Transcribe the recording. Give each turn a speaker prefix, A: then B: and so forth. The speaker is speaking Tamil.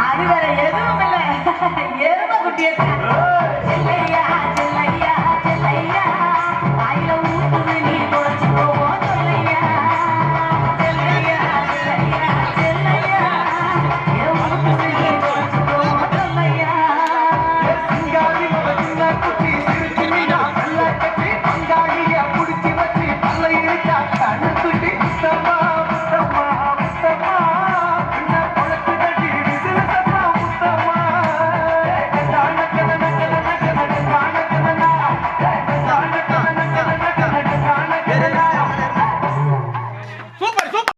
A: அது எதுவும் இல்லை எருமை குட்டியே